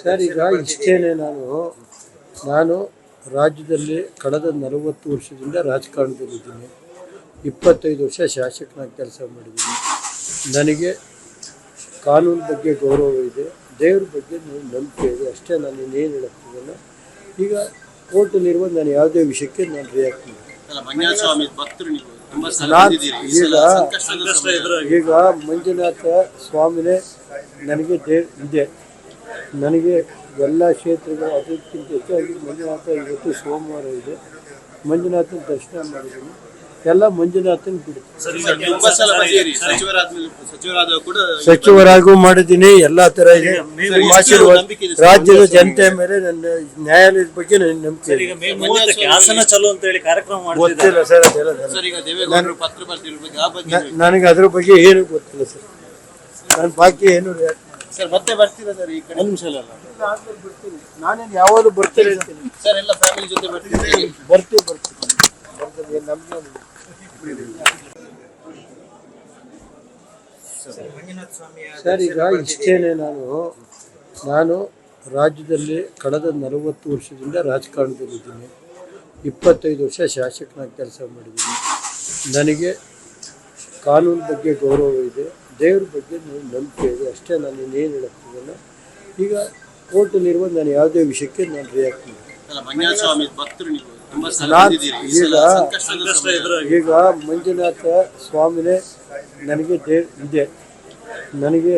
Sir ಈಗ ಇಷ್ಟೇನೆ ನಾನು ನಾನು ರಾಜ್ಯದಲ್ಲಿ ಕಳೆದ ನಲವತ್ತು ವರ್ಷದಿಂದ ರಾಜಕಾರಣದಲ್ಲಿದ್ದೀನಿ ಇಪ್ಪತ್ತೈದು ವರ್ಷ ಶಾಸಕನಾಗಿ ಕೆಲಸ ಮಾಡಿದ್ದೀನಿ. ನನಗೆ ಕಾನೂನು ಬಗ್ಗೆ ಗೌರವ ಇದೆ ದೇವ್ರ ಬಗ್ಗೆ ನನಗೆ ನಂಬಿಕೆ ಇದೆ ಅಷ್ಟೇ ನಾನು ಇನ್ನೇನು ಹೇಳಕ್ತಿದ್ದಲ್ಲ ಈಗ ಕೋರ್ಟಲ್ಲಿರುವ ನಾನು ಯಾವುದೇ ವಿಷಯಕ್ಕೆ ನಾನು ರಿಯಾಕ್ಟ್ ಮಾಡಿ ನಾನ್ ಈಗ-. ಈಗ ಮಂಜುನಾಥ ಸ್ವಾಮಿನೇ ನನಗೆ ದೇ ಇದೆ. ನನಗೆ ಎಲ್ಲ ಕ್ಷೇತ್ರಗಳು ಅದಕ್ಕಿಂತ ಹೆಚ್ಚಾಗಿ ಮಂಜುನಾಥ ಇವತ್ತು ಸೋಮವಾರ ಇದೆ. ಮಂಜುನಾಥನ ದರ್ಶನ ಮಾಡಿದ್ದೀನಿ. ಎಲ್ಲ ಮಂಜುನಾಥನ ಬಿಡು ಸರ್, ತುಂಬಾ ಸಲ ಬಂದಿದ್ದೀರಿ. ಸಚಿವರಾದ್ಮೇಲೆ ಸಚಿವರಾದ ಕೂಡ ಸಚಿವರಾಗೂ ಮಾಡಿದ್ದೀನಿ ಎಲ್ಲಾ ತರ ಇದೆ? ರಾಜ್ಯದ ಜನತೆ ಮೇಲೆ ನನ್ನ ನ್ಯಾಯಾಲಯದ ಬಗ್ಗೆ ನನ್ನ ನಂಬಿಕೆ ಹಾಸನ ಚಲೋ ಅಂತ ಹೇಳಿ ಕಾರ್ಯಕ್ರಮ ಗೊತ್ತಿಲ್ಲ ಸರ್ ಅದೆಲ್ಲ ನನಗೆ. ಸರ್ ಈಗ ದೇವೇಗೌಡರು ಪತ್ರ ಬರ್ತಿರೋ ಆ ಬಗ್ಗೆ ನನಗೆ ಅದ್ರ ಬಗ್ಗೆ ಏನು ಗೊತ್ತಿಲ್ಲ ಸರ್. ನನ್ನ ಬಾಕಿ ಏನು ಸರ್ ಮತ್ತೆ ಬರ್ತೀರಾ ಸರ್ ಈ ಕಡೆ? ಒಂದು ನಿಮಿಷ ನಾನೇನು ಯಾವಾಗಲೂ ಬರ್ತೀನಿ ಸರ್. ಎಲ್ಲ ಫ್ಯಾಮಿಲಿ ಜೊತೆ ಬರ್ತೀರಿ? ಬರ್ತೀವಿ ನಮ್ಗೆ ಸರ್, ಈಗ ಇಷ್ಟೇನೆ ನಾನು ನಾನು ರಾಜ್ಯದಲ್ಲಿ ಕಳೆದ ನಲವತ್ತು ವರ್ಷದಿಂದ ರಾಜಕಾರಣದಲ್ಲಿದ್ದೀನಿ ಇಪ್ಪತ್ತೈದು ವರ್ಷ ಶಾಸಕನಾಗಿ ಕೆಲಸ ಮಾಡಿದ್ದೀನಿ. ನನಗೆ ಕಾನೂನು ಬಗ್ಗೆ ಗೌರವ ಇದೆ. ದೇವ್ರ ಬಗ್ಗೆ ನನಗೆ ನಂಬಿಕೆ ಇದೆ. ಅಷ್ಟೇ ನಾನು ಇನ್ನೇನು ಹೇಳಕ್ತಿದ್ದಲ್ಲ ಈಗ ಕೋರ್ಟಲ್ಲಿರುವ ನಾನು ಯಾವುದೇ ವಿಷಯಕ್ಕೆ ನಾನು ರಿಯಾಕ್ಟ್ ಮಾಡಿ ನಾನ್ ಈಗ-. ಈಗ ಮಂಜುನಾಥ ಸ್ವಾಮಿನೇ ನನಗೆ ದೇ ಇದೆ. ನನಗೆ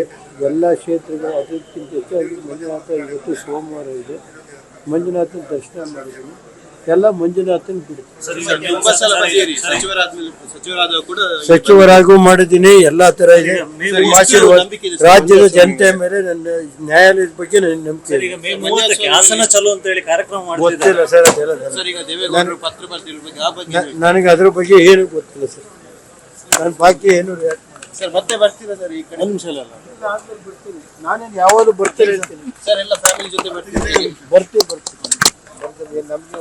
ಎಲ್ಲ ಕ್ಷೇತ್ರಗಳು ಅದಕ್ಕಿಂತ ಹೆಚ್ಚಾಗಿ ಮಂಜುನಾಥ ಇವತ್ತು ಸೋಮವಾರ ಇದೆ. ಮಂಜುನಾಥನ ದರ್ಶನ ಮಾಡಿದ್ದೀನಿ. ಎಲ್ಲ ಮಂಜುನಾಥನ ಬಿಡು ಸರ್, ತುಂಬಾ ಸಲ ಬಂದಿದ್ದೀರಿ. ಸಚಿವರಾದ್ಮೇಲೆ ಸಚಿವರಾದ ಕೂಡ ಸಚಿವರಾಗೂ ಮಾಡಿದ್ದೀನಿ ಎಲ್ಲಾ ತರ ಇದೆ? ರಾಜ್ಯದ ಜನತೆ ಮೇಲೆ ನನ್ನ ನ್ಯಾಯಾಲಯದ ಬಗ್ಗೆ ನನಗೆ ನಂಬಿಕೆ ಸರ್, ಈಗ ಮೇ ಮೂವತ್ತಕ್ಕೆ ಹಾಸನ ಚಲೋ ಅಂತ ಹೇಳಿ ಕಾರ್ಯಕ್ರಮ ಗೊತ್ತಿಲ್ಲ ಸರ್ ಅದೆಲ್ಲ ನನಗೆ. ಸರ್ ಈಗ ದೇವೇಗೌಡರು ಪತ್ರ ಬರ್ತಿರೋ ಆ ಬಗ್ಗೆ ನನಗೆ ಅದ್ರ ಬಗ್ಗೆ ಏನು ಗೊತ್ತಿಲ್ಲ ಸರ್. ನನ್ನ ಬಾಕಿ ಏನು. ಸರ್ ಮತ್ತೆ ಬರ್ತೀರಾ ಸರ್ ಈ ಕಡೆ? ಒಂದು ನಿಮಿಷ ಅಲ್ಲ. ನಾನೇನು ಯಾವಾಗಲೂ ಬರ್ತೀನಿ ಸರ್. ಎಲ್ಲ ಫ್ಯಾಮಿಲಿ ಜೊತೆ ಬರ್ತೀನಿ ಬರ್ತೀವಿ ಬರ್ತೀವಿ. ಬರ್ತೀವಿ ನಮ್ಗೆ